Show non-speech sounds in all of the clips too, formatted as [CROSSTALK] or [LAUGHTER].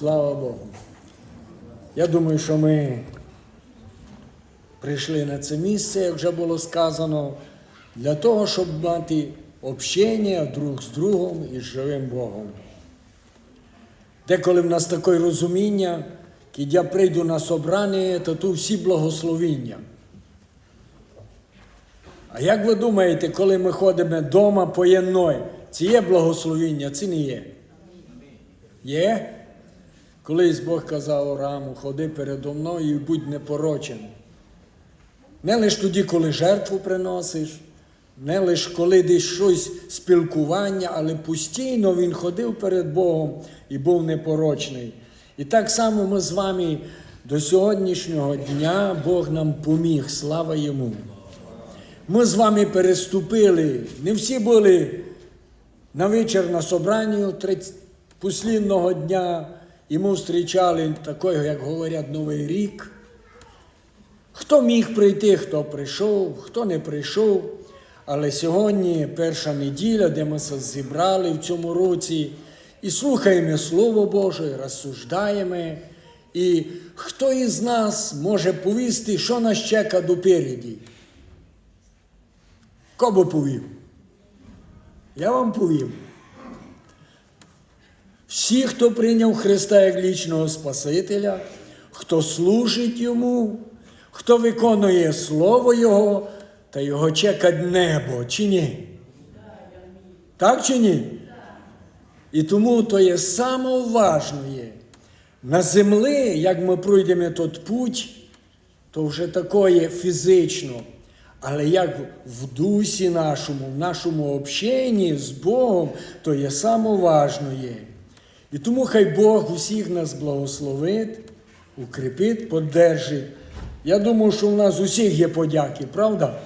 Слава Богу. Я думаю, що ми прийшли на це місце, як вже було сказано, для того, щоб мати общення друг з другом і з живим Богом. Деколи в нас таке розуміння, коли я прийду на собрання, то тут всі благословіння. А як ви думаєте, коли ми ходимо вдома поєдною, це є благословіння, це не є? Є? Колись Бог казав Аврааму, ходи передо мною і будь непорочен. Не лише тоді, коли жертву приносиш, не лише коли десь щось спілкування, але постійно він ходив перед Богом і був непорочний. І так само ми з вами до сьогоднішнього дня Бог нам поміг, слава йому. Ми з вами переступили, не всі були на вечір на собранні послідного дня, ми зустрічали такого, як говорять, Новий рік. Хто міг прийти, хто прийшов, хто не прийшов. Але сьогодні перша неділя, де ми зібрали в цьому році і слухаємо Слово Боже, розсуждаємо. І хто із нас може повісти, що нас чека допереді? Кого повів? Я вам повів. Всі, хто прийняв Христа як лічного Спасителя, хто служить Йому, хто виконує Слово Його, та його чекать небо, чи ні? Так чи ні? І тому то є саме важливе. На землі, як ми пройдемо тот путь, то вже такое фізично. Але як в дусі нашому, в нашому общенні з Богом, то є саме важливе. І тому хай Бог усіх нас благословить, укріпить, поддержить. Я думаю, що у нас усіх є подяки, правда?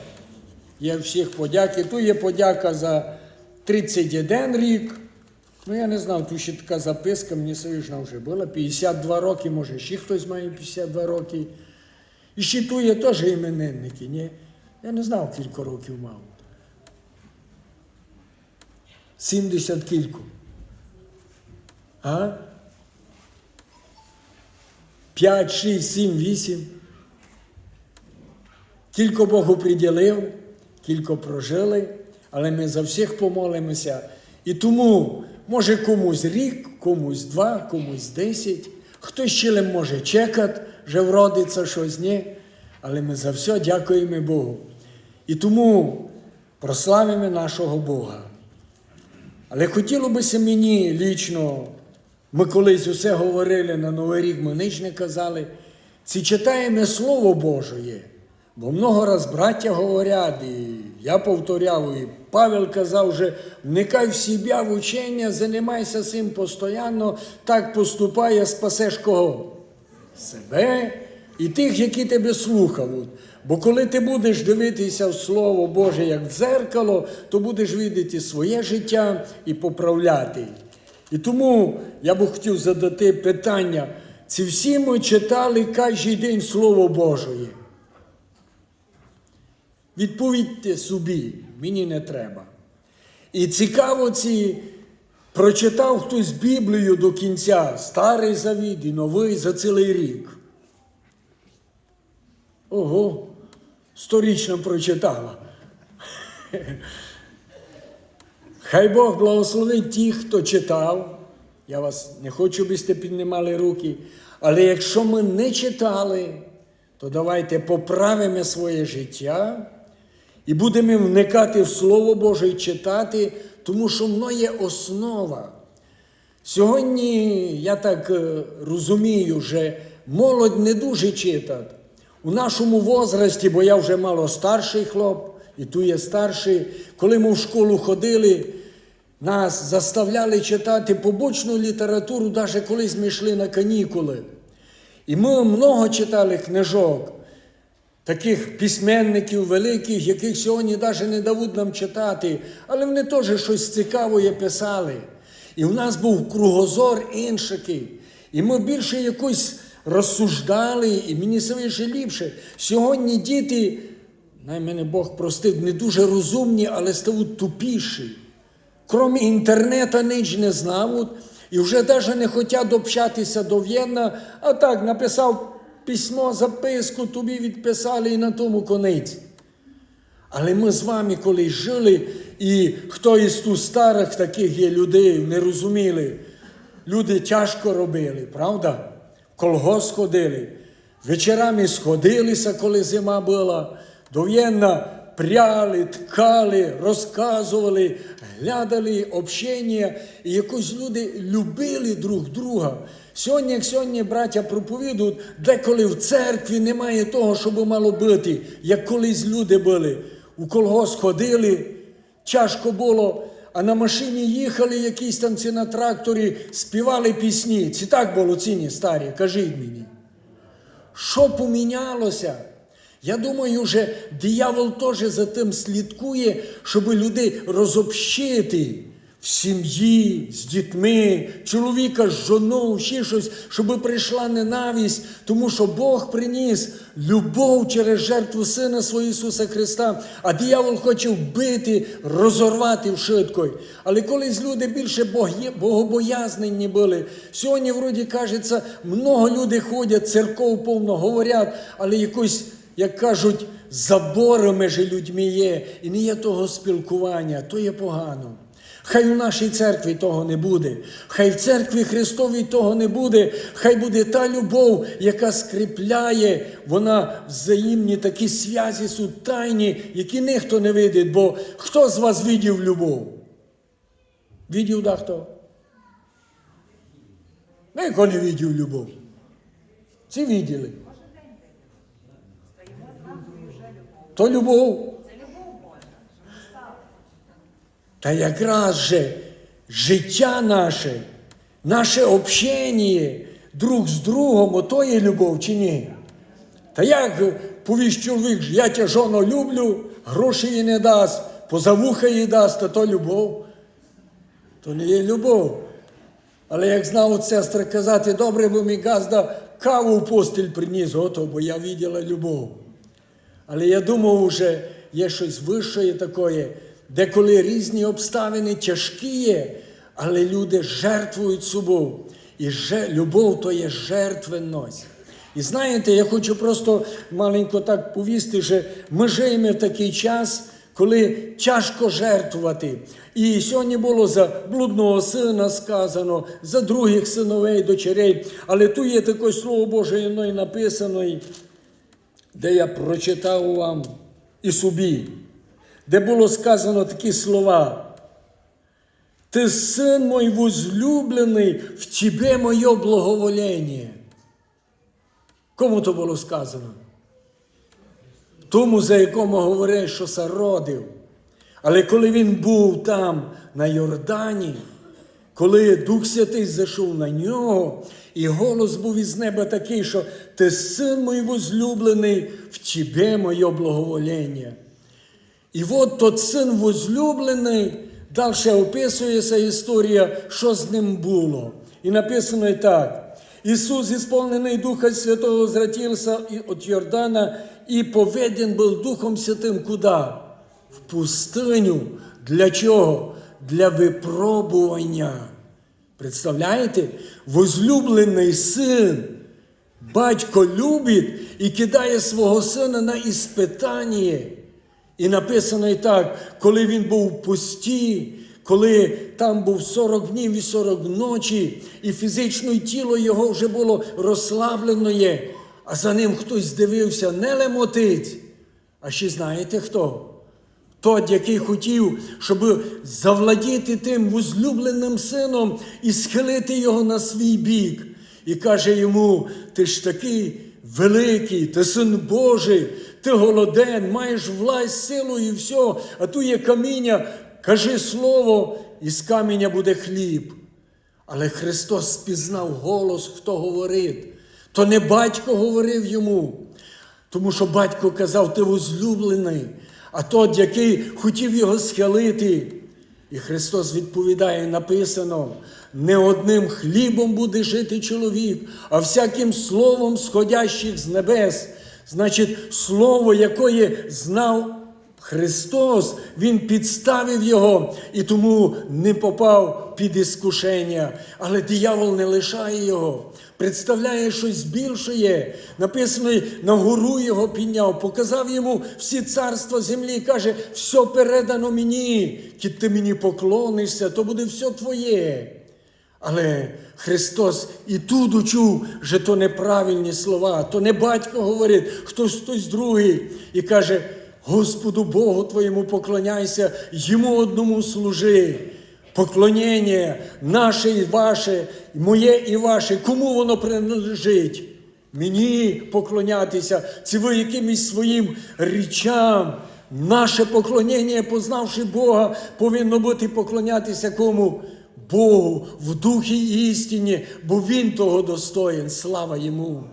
Є всіх подяки. Тут є подяка за 31 рік. Ну, я не знав, тут ще така записка, мені свіжна вже була. 52 роки, може, ще хтось має 52 роки. І ще тут є теж іменинники, ні? Я не знав, кілька років мав. 70 кілько. А? 5, 6, 7, 8. Кілько Бог приділив, кілько прожили, але ми за всіх помолимося. І тому, може, комусь рік, комусь два, комусь десять. Хтось ще може чекати, вже вродиться щось, ні. Але ми за все дякуємо Богу. І тому прославимо нашого Бога. Але хотіло би мені лічно, ми колись усе говорили на Новий рік, ми ніч не казали, ці читаємо Слово Божє. Бо много раз браття говорять, і я повторяв, і Павел казав, вже вникай в себе в учення, займайся цим постійно, так поступає, спасеш кого? Себе і тих, які тебе слухають. Бо коли ти будеш дивитися в Слово Боже як в дзеркало, то будеш видіти своє життя і поправляти. І тому я б хотів задати питання: ці всі ми читали кожен день Слово Боже. Відповідьте собі, мені не треба. І цікаво, ці прочитав хтось Біблію до кінця, старий завіт і новий за цілий рік. Ого, сторічно прочитала. Хай Бог благословить тих, хто читав. Я вас не хочу, щоб ви піднімали руки. Але якщо ми не читали, то давайте поправимо своє життя і будемо вникати в Слово Боже і читати, тому що воно є основа. Сьогодні, я так е, розумію, що молодь не дуже читає. У нашому возрасті, бо я вже мало старший хлоп, і тут є старший, коли ми в школу ходили, нас заставляли читати побочну літературу, навіть колись ми йшли на канікули. І ми много читали книжок, таких письменників великих, яких сьогодні навіть не дають нам читати, але вони теж щось цікаве писали. І в нас був кругозор інший. І ми більше якось розсуждали, і мені свише ліпше. Сьогодні діти, най мене Бог простив, не дуже розумні, але стають тупіші. Крім інтернету ніч не знають, І вже навіть не хочуть общатися дов'єнно, а так написав письмо, записку, тобі відписали і на тому конець. Але ми з вами колись жили, і хто із ту старих таких є людей, не розуміли, люди тяжко робили, правда? В колгосп ходили, вечорами сходилися, коли зима була, дов'єнно пряли, ткали, розказували, глядали общення, і якось люди любили друг друга. Сьогодні, як сьогодні браття проповідують, деколи в церкві немає того, що мало бути, як колись люди були. У колгосп ходили, тяжко було, а на машині їхали якісь там ці на тракторі, співали пісні. Це так було ціні старі, кажіть мені. Що помінялося? Я думаю, вже диявол теж за тим слідкує, щоб людей розобщити в сім'ї, з дітьми, чоловіка з жоною, ще щось, щоб прийшла ненависть, тому що Бог приніс любов через жертву Сина свого Ісуса Христа, а диявол хоче вбити, розорвати вшиткою. Але колись люди більше богобоязнені були. Сьогодні, вроді кажеться, много людей ходять, церков повно говорять, але якось як кажуть, забори між людьми є, і не є того спілкування, то є погано. Хай у нашій церкві того не буде, хай в церкві Христовій того не буде, хай буде та любов, яка скріпляє, вона взаємні такі зв'язі суть тайні, які ніхто не видить. Бо хто з вас видів любов? Видів да хто? Ніхто не видів любов. Всі виділи. То любов. Та якраз же життя наше, наше общення друг з другом, ото є любов чи ні? Та як повість чоловік, я тя жоно люблю, гроші їй не дасть, поза вуха їй дасть, та то любов. То не є любов. Але як знав от сестра казати, добре би мій газда каву в постіль приніс, ото, бо я виділа любов. Але я думав, вже є щось вище таке, де коли різні обставини тяжкі є, але люди жертвують собою. І же, любов то є жертвенність. І знаєте, я хочу просто маленько так повісти, що ми живемо в такий час, коли тяжко жертвувати. І сьогодні було за блудного сина сказано, за других синовей, дочерей. Але тут є таке слово Боже іно і написано, де я прочитав вам і собі, де було сказано такі слова. Ти син мой возлюблений, в тебе моє благоволення. Кому то було сказано? Тому, за якому говорить, що сародив. Але коли він був там, на Йордані, коли Дух Святий зайшов на нього, і голос був із неба такий, що ти син мій возлюблений, в тебе моє благоволення. І от тот син возлюблений, далі описується історія, що з ним було. І написано і так. Ісус, исполненный Духа Святого, возвратился от Йордана и поведен был Духом Святым куда? В пустиню. Для чого? Для випробування. Представляєте? Возлюблений син, батько любить і кидає свого сина на іспитання. І написано і так, коли він був в пусті, коли там був 40 днів і 40 ночі, і фізично тіло його вже було розслаблене, а за ним хтось дивився, не лемотить. А ще знаєте хто? Тот, який хотів, щоб завладіти тим возлюбленим сином і схилити його на свій бік. І каже йому: ти ж такий великий, ти син Божий, ти голоден, маєш власть, силу і все, а тут є каміння, кажи слово, і з каменя буде хліб. Але Христос спізнав голос, хто говорить. То не батько говорив йому, тому що батько казав, ти возлюблений, а тот, який хотів його схилити. І Христос відповідає, написано: не одним хлібом буде жити чоловік, а всяким словом сходящих з небес. Значить, слово, якое знав Христос, Він підставив його і тому не попав під іскушення. Але диявол не лишає його, представляє щось більше. Написано, на гору його підняв, показав йому всі царства землі і каже, все передано мені, кіт ти мені поклонишся, то буде все твоє. Але Христос і тут учув, що то неправильні слова, то не батько говорить, хтось хтось другий і каже: Господу Богу твоєму поклоняйся, йому одному служи. Поклонення наше і ваше, моє і ваше, кому воно принадлежить? Мені поклонятися, це ви якимось своїм річам. Наше поклонення, познавши Бога, повинно бути поклонятися кому? Богу в духі і істині, бо Він того достоїн, слава йому.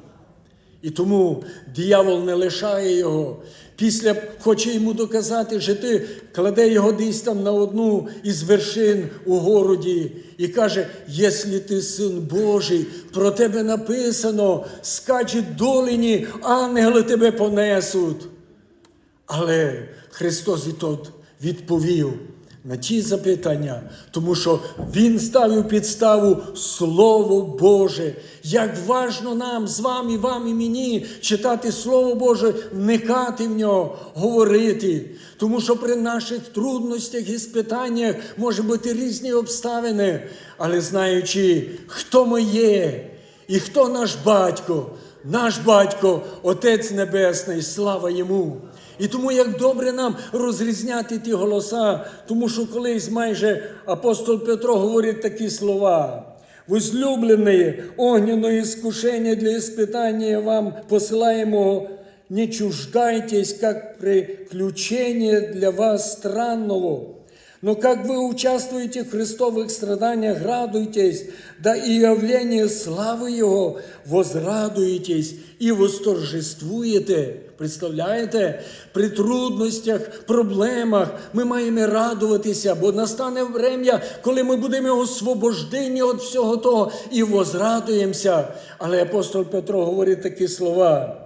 І тому диявол не лишає його. Після хоче йому доказати, що ти кладе його десь там на одну із вершин у городі і каже: якщо ти син Божий, про тебе написано, скачуть долині, ангели тебе понесуть. Але Христос і тот відповів на ті запитання, тому що Він ставив підставу Слово Боже. Як важно нам з вами, вам і мені читати Слово Боже, вникати в нього, говорити. Тому що при наших трудностях і спитаннях може бути різні обставини, але знаючи, хто ми є і хто наш батько. Наш батько, Отець Небесний, слава йому. І тому як добре нам розрізняти ті голоса, тому що колись майже апостол Петро говорить такі слова. Возлюбленные, огненное искушение для испытания вам посылаемого, не чуждайтесь, как приключение для вас странного. Но как вы участвуете в христовых страданиях, радуйтесь, да и явление славы Его возрадуетесь и восторжествуєте. Представляєте? При трудностях, проблемах ми маємо радуватися, бо настане время, коли ми будемо освобождені від всього того і возрадуємося. Але апостол Петро говорить такі слова.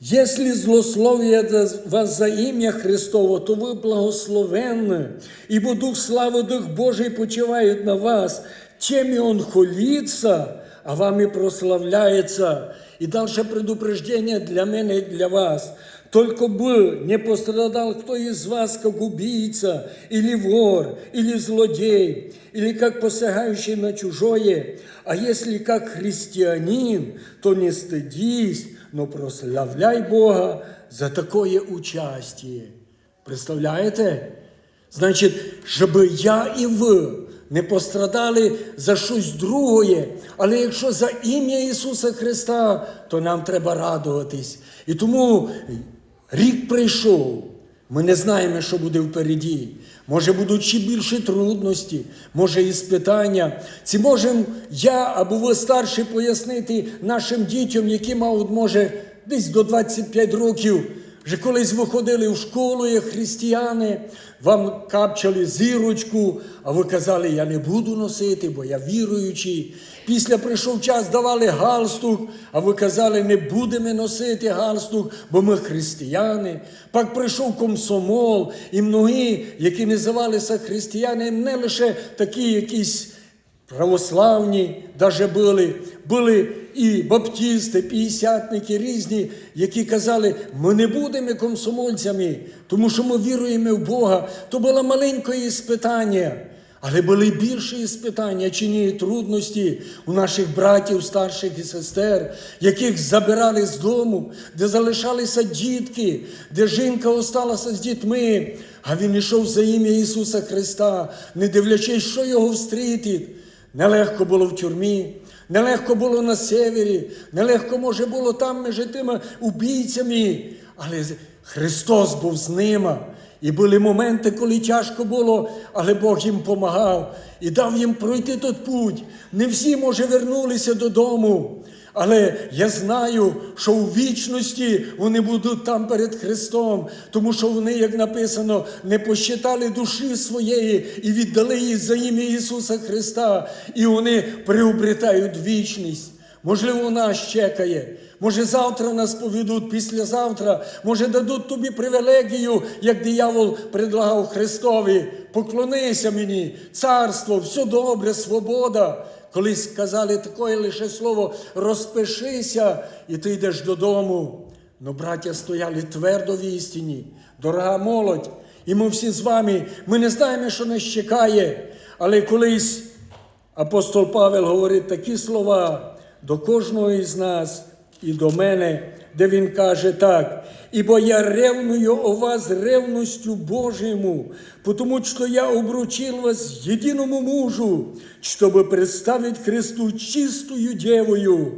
Если злословие вас за имя Христово, то вы благословенны, ибо Дух славы, Дух Божий почивает на вас. Теми Он хулится, а вами прославляется. И дальше предупреждение для меня и для вас. Только бы не пострадал кто из вас, как убийца, или вор, или злодей, или как посягающий на чужое. А если как христианин, то не стыдись, но прославляй Бога за такое участие. Представляєте? Значить, щоб я і ви не пострадали за щось друге, але якщо за ім'я Ісуса Христа, то нам треба радуватись. І тому рік прийшов. Ми не знаємо, що буде впереді. Може, будуть ще більші трудності, може і спитання. Чи можемо я або ви старші пояснити нашим дітям, які мають, може, десь до 25 років, вже колись виходили в школу, як християни, вам капчали зірочку, а ви казали, я не буду носити, бо я віруючий. Після прийшов час, давали галстук, а ви казали, не будемо носити галстук, бо ми християни. Пак прийшов комсомол, і многі, які називалися християни, не лише такі якісь православні, даже були, були і баптісти, п'ятдесятники різні, які казали, ми не будемо комсомольцями, тому що ми віруємо в Бога. То було маленьке іспитання. Але були більші іспитання, чи ні трудності у наших братів, старших і сестер, яких забирали з дому, де залишалися дітки, де жінка осталася з дітьми, а він йшов за ім'я Ісуса Христа, не дивлячись, що його встрітить. Нелегко було в тюрмі, нелегко було на севері, нелегко, може, було там між тими убійцями, але Христос був з ними. І були моменти, коли тяжко було, але Бог їм допомагав і дав їм пройти той путь. Не всі, може, вернулися додому. Але я знаю, що у вічності вони будуть там перед Христом, тому що вони, як написано, не посчитали душі своєї і віддали її за ім'я Ісуса Христа, і вони приобретають вічність. Можливо, нас чекає. Може, завтра нас поведуть, післязавтра, може, дадуть тобі привілегію, як диявол предлагав Христові. Поклонися мені, царство, все добре, свобода. Колись казали таке лише слово розпишися, і ти йдеш додому. Но браття стояли твердо в істині, дорога молодь, і ми всі з вами, ми не знаємо, що нас чекає. Але колись апостол Павел говорить такі слова до кожного із нас і до мене, де він каже так: «Ибо я ревную о вас ревностью Божьему, потому что я обручил вас единому мужу, чтобы представить Христу чистую девою».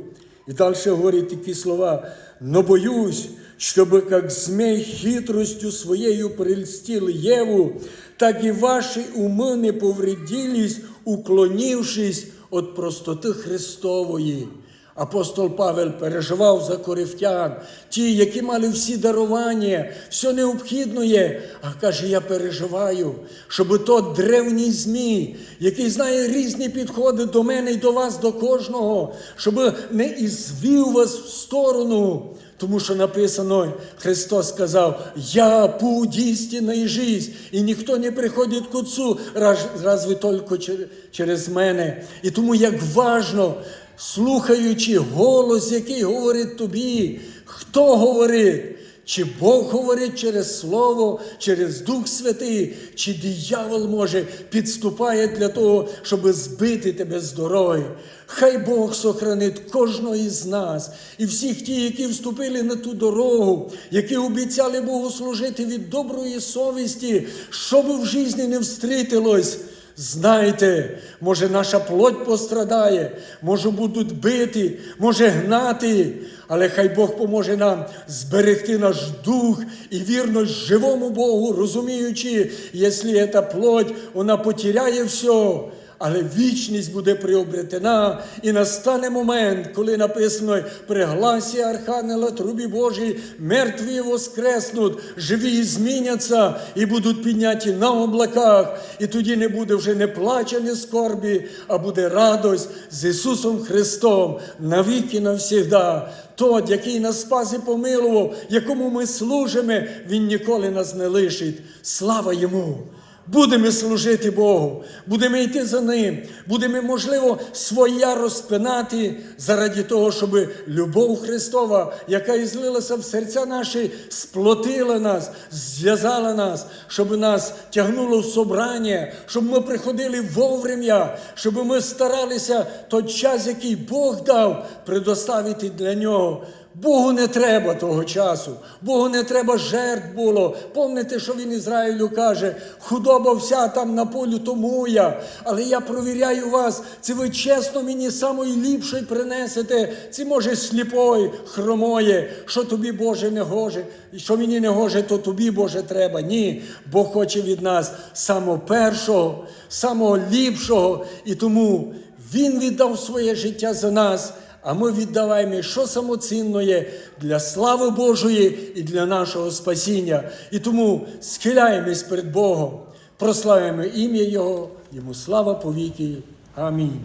И дальше говорит такие слова, «Но боюсь, чтобы как змей хитростью своею прельстил Еву, так и ваши умы не повредились, уклонившись от простоти Христової». Апостол Павел переживав за корифтян, ті, які мали всі дарування, все необхідне. А каже, я переживаю, щоб той древній змій, який знає різні підходи до мене і до вас, до кожного, щоб не ізвів вас в сторону. Тому що написано, Христос сказав, я путь істина і жизнь, і ніхто не приходить к Отцу, раз- разве тільки через мене. І тому як важно, слухаючи голос, який говорить тобі, хто говорить? Чи Бог говорить через Слово, через Дух Святий, чи диявол може підступає для того, щоб збити тебе з дороги. Хай Бог сохранить кожного із нас і всіх ті, які вступили на ту дорогу, які обіцяли Богу служити від доброї совісті, що би в житті не встрітилось. Знайте, може наша плоть пострадає, може будуть бити, може гнати, але хай Бог поможе нам зберегти наш дух і вірність живому Богу, розуміючи, якщо ця плоть, вона потеряє все, але вічність буде приобретена, і настане момент, коли написано при гласі Архангела, трубі Божій, мертві воскреснуть, живі зміняться, і будуть підняті на облаках. І тоді не буде вже не плача, не скорбі, а буде радость з Ісусом Христом навіки навсігда. Тот, який нас спас і помилував, якому ми служимо, Він ніколи нас не лишить. Слава Йому! Будемо служити Богу, будемо йти за Ним, будемо, можливо, своя розпинати заради того, щоб любов Христова, яка і злилася в серця наші, сплотила нас, зв'язала нас, щоб нас тягнуло в собрання, щоб ми приходили вовремя, щоб ми старалися той час, який Бог дав, предоставити для нього. Богу не треба того часу, Богу не треба жертв було. Помните, що він Ізраїлю каже, худоба вся там на полю то моя, але я провіряю вас, це ви чесно мені ліпшої принесете, це може сліпой, хромоє, що тобі Боже не гоже, і що мені не гоже, то тобі Боже треба. Ні, Бог хоче від нас самого першого, самого ліпшого, і тому Він віддав своє життя за нас. А ми віддаваємо, що самоцінно є для слави Божої і для нашого спасіння. І тому схиляємось перед Богом, прославимо ім'я Його, йому слава повіки. Амінь.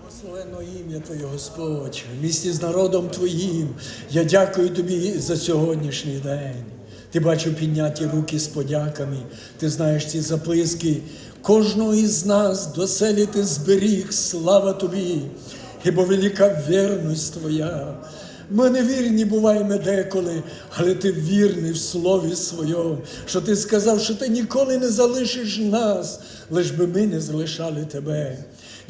Благословенно ім'я Твоє, Господь, в місті з народом Твоїм. Я дякую Тобі за сьогоднішній день. Ти бачив підняті руки з подяками, ти знаєш ці записки. Кожного із нас до селі ти зберіг, слава тобі, ібо велика вірність Твоя. Ми не вірні буваємо деколи, але ти вірний в слові своєму, що ти сказав, що ти ніколи не залишиш нас, лиш би ми не залишали тебе.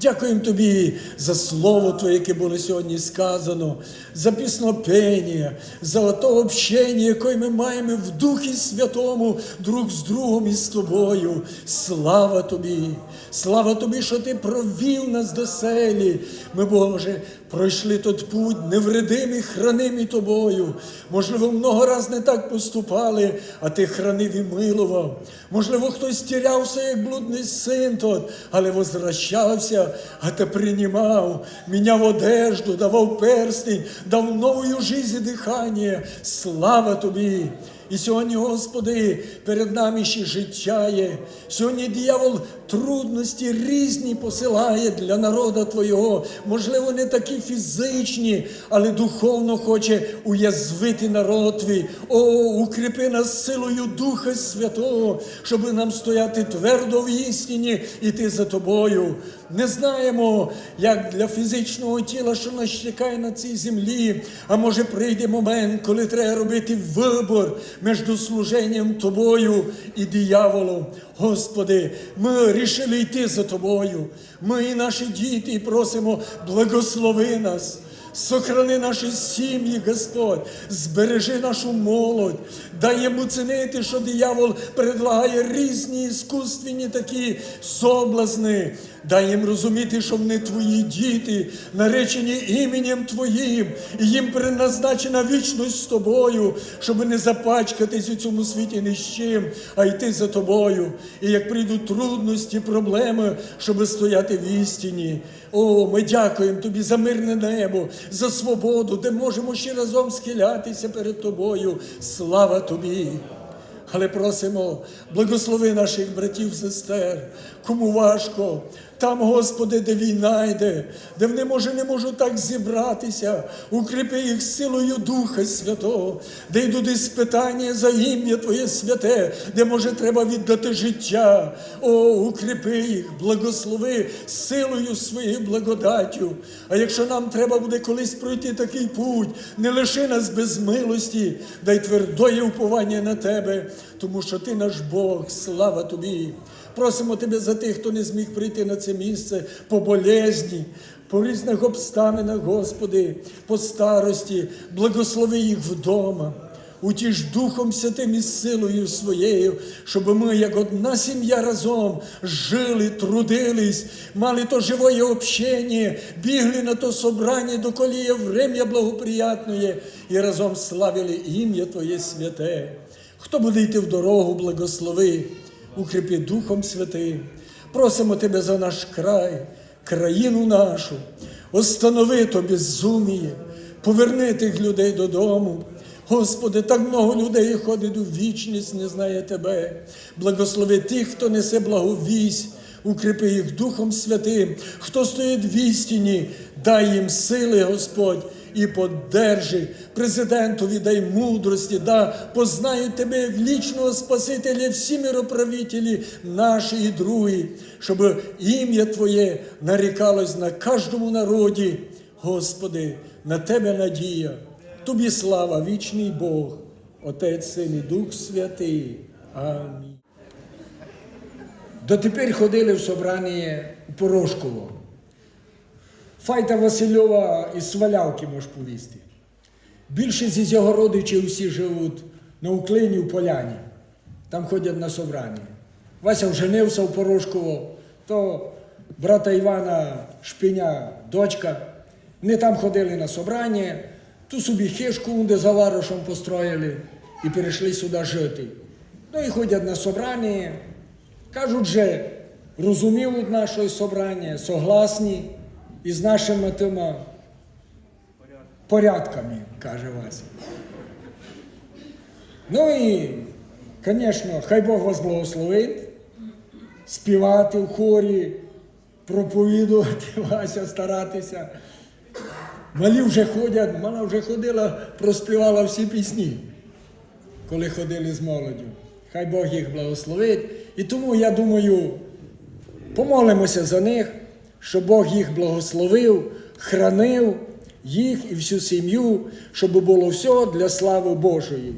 Дякуємо тобі за слово Твоє, яке було сьогодні сказано, за піснопення, за то общення, яке ми маємо в Духі Святому друг з другом і з тобою. Слава тобі! Слава тобі, що ти провів нас до селі. Ми, Боже, пройшли тот путь невредимі, хранимі тобою. Можливо, много раз не так поступали, а ти хранив і милував. Можливо, хтось тірявся, як блудний син тот, але возвращався, а ти приймав, міняв одежду, давав перстень, дав новою житті дихання. Слава тобі! І сьогодні, Господи, перед нами ще життя є. Сьогодні диявол трудності різні посилає для народу Твого. Можливо, не такі фізичні, але духовно хоче уязвити народ твій. О, укріпи нас силою Духа Святого, щоб нам стояти твердо в істині, іти за тобою. Не знаємо, як для фізичного тіла, що нас чекає на цій землі. А може прийде момент, коли треба робити вибор між служенням тобою і дияволом. Господи, ми рішили йти за тобою. Ми і наші діти просимо, благослови нас. Сохрани наші сім'ї, Господь, збережи нашу молодь, дай йому цінити, що диявол предлагає різні іскусственні такі соблазни. Дай їм розуміти, що вони твої діти, наречені іменем Твоїм, і їм предназначена вічність з тобою, щоб не запачкатись у цьому світі ні з чим, а йти за тобою. І як прийдуть трудності, проблеми, щоб стояти в істині. О, ми дякуємо тобі за мирне небо, за свободу, де можемо ще разом схилятися перед тобою. Слава тобі! Але просимо, благослови наших братів, сестер, кому важко. Там, Господи, де війна йде, де вони може не можуть так зібратися, укріпи їх силою Духа Святого, де йдуть іспитання за ім'я Твоє святе, де може треба віддати життя. О, укріпи їх, благослови силою своєю благодаттю. А якщо нам треба буде колись пройти такий путь, не лиши нас без милості, дай твердоє уповання на Тебе, тому що Ти наш Бог, слава Тобі. Просимо Тебе за тих, хто не зміг прийти на це місце по болезні, по різних обставинах, Господи, по старості, благослови їх вдома. Утіж Духом Святим і силою своєю, щоб ми, як одна сім'я разом жили, трудились, мали то живое общення, бігли на то собрання, доколі є врем'я благоприятне, і разом славили ім'я Твоє святе. Хто буде йти в дорогу, благослови, укріпи Духом Святим. Просимо Тебе за наш край, країну нашу, останови то безуміє, поверни тих людей додому. Господи, так много людей ходить у вічність, не знає Тебе. Благослови тих, хто несе благовість, укріпи їх Духом Святим, хто стоїть в істині, дай їм сили, Господь, і подержи президентові, дай мудрості, да познають тебе вічного Спасителя, всі мироправителі наші і другі, щоб ім'я Твоє нарікалось на кожному народі. Господи, на Тебе надія. Тобі слава, вічний Бог, Отець Син і Дух Святий. Амінь. Дотепер ходили в собрання у Порошково. Файта Васильова із Свалявки можеш повісти. Більшість із його родичів всі живуть на Уклині в Поляні. Там ходять на собрання. Вася вженився в Порошково, то брата Івана Шпиня, дочка. Вони там ходили на собрання, ту собі хишку, де за варушем построїли і перейшли сюди жити. Ну і ходять на собрання, кажуть, що розуміють наше собрання, согласні із нашими тими порядками, каже Вася. Ну і, звісно, хай Бог вас благословить, співати в хорі, проповідувати [LAUGHS] Вася, старатися. Малі вже ходять, мала вже ходила, проспівала всі пісні, коли ходили з молоддю. Хай Бог їх благословить. І тому я думаю, помолимося за них, щоб Бог їх благословив, хранив їх і всю сім'ю, щоб було все для слави Божої.